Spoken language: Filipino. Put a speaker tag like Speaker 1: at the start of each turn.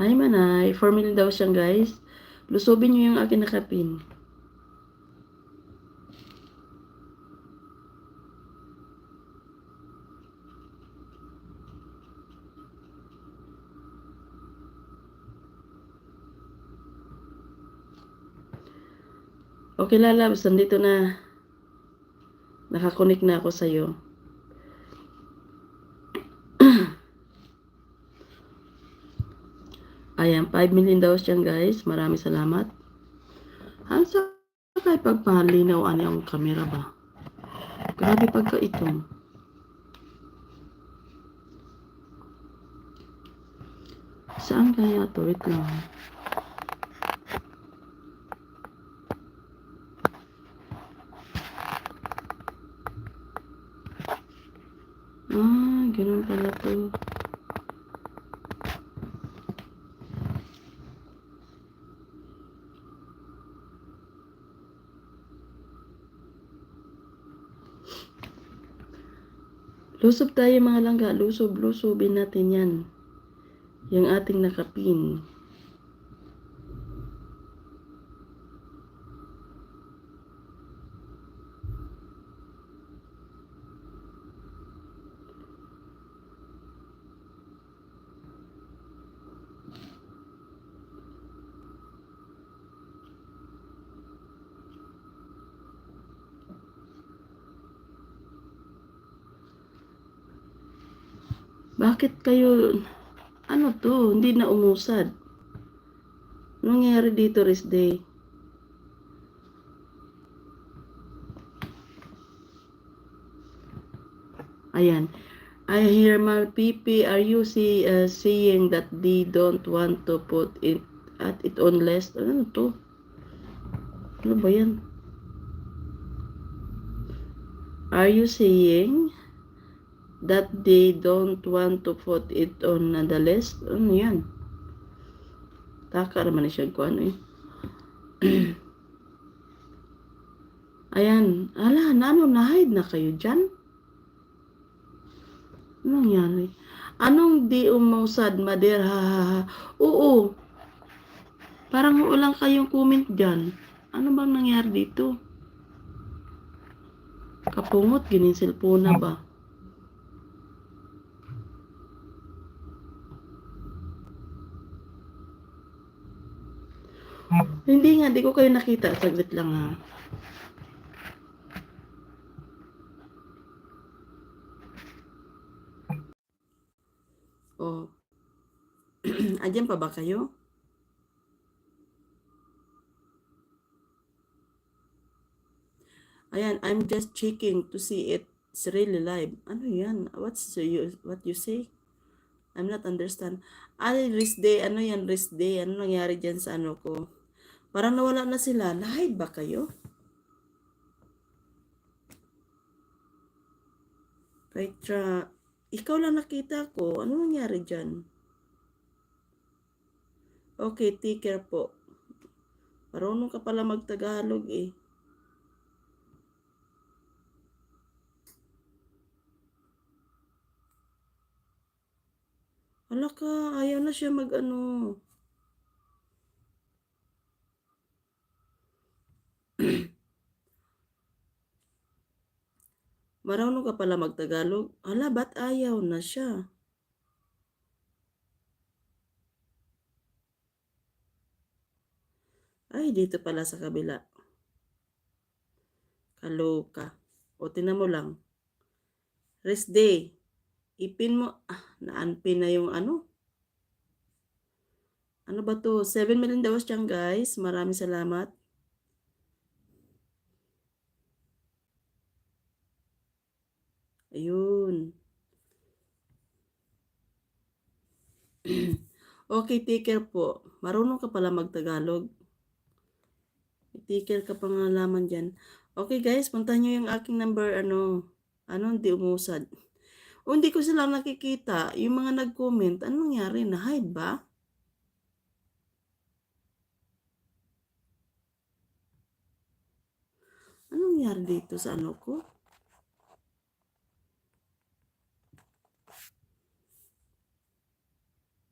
Speaker 1: Hi manay, 4 million daw siyang guys. Lusubin niyo yung akin nakapin. Okay lalabs, nandito na. Nakakonik na ako sa'yo. Ayan, 5 million daw siyang guys. Maraming salamat. Hansa kay pagpalinaw ani ang kamera ba? Grabe pagka ito. Saan kaya to? Wait lang. Ah, ganun pala to. Lusob tayo mga langga. Lusob, lusubin natin yan. Yung ating nakapin. Bakit kayo, ano to, hindi na umusad? Nangyari dito, rest day? Ayan. I hear my PP, are you see, uh, saying that they don't want to put it at it on list? Ano to? Ano ba yan? Are you saying that they don't want to put it on the list? Ano yan? Taka naman na siya ko ano eh. Ayan. Ala, nano, na-hide na kayo dyan? Anong nangyari? Anong di umusad, Mader? Ha, ha, ha. Oo. Parang ulang kayong comment dyan. Ano bang nangyari dito? Kapungot, ginisilpo na ba? Hindi nga, di ko kayo nakita. Saglit lang ha. Oh. Andyan pa ba kayo? Ayan, I'm just checking to see it's really live. Ano yan? What's you, what you say? I'm not understand. Ay, rest day. Ano yan, rest day? Ano nangyari dyan sa ano ko? Parang nawala na sila. Na-hide ba kayo? Petra, ikaw lang nakita ko. Ano nangyari dyan? Okay, take care po. Marunong ka pala magtagalog eh. Wala ka, ayaw na siya mag ano. Marunong ka pala magtagalog. Hala, ba't ayaw na siya? Ay, dito pala sa kabila. Kaloka. O, tinan mo lang. Rest day. Ipin mo. Ah, na-unpin na yung ano. Ano ba to? 7 million daw siyang guys. Maraming salamat. Ayun. okay, take care po. Marunong ka pala magtagalog. Take care ka pa nga dyan. Okay guys, punta nyo yung aking number, ano, ano, hindi umusad. O hindi ko sila nakikita. Yung mga nag-comment, anong nangyari? Na-hide ba? Anong nangyari dito sa ano ko?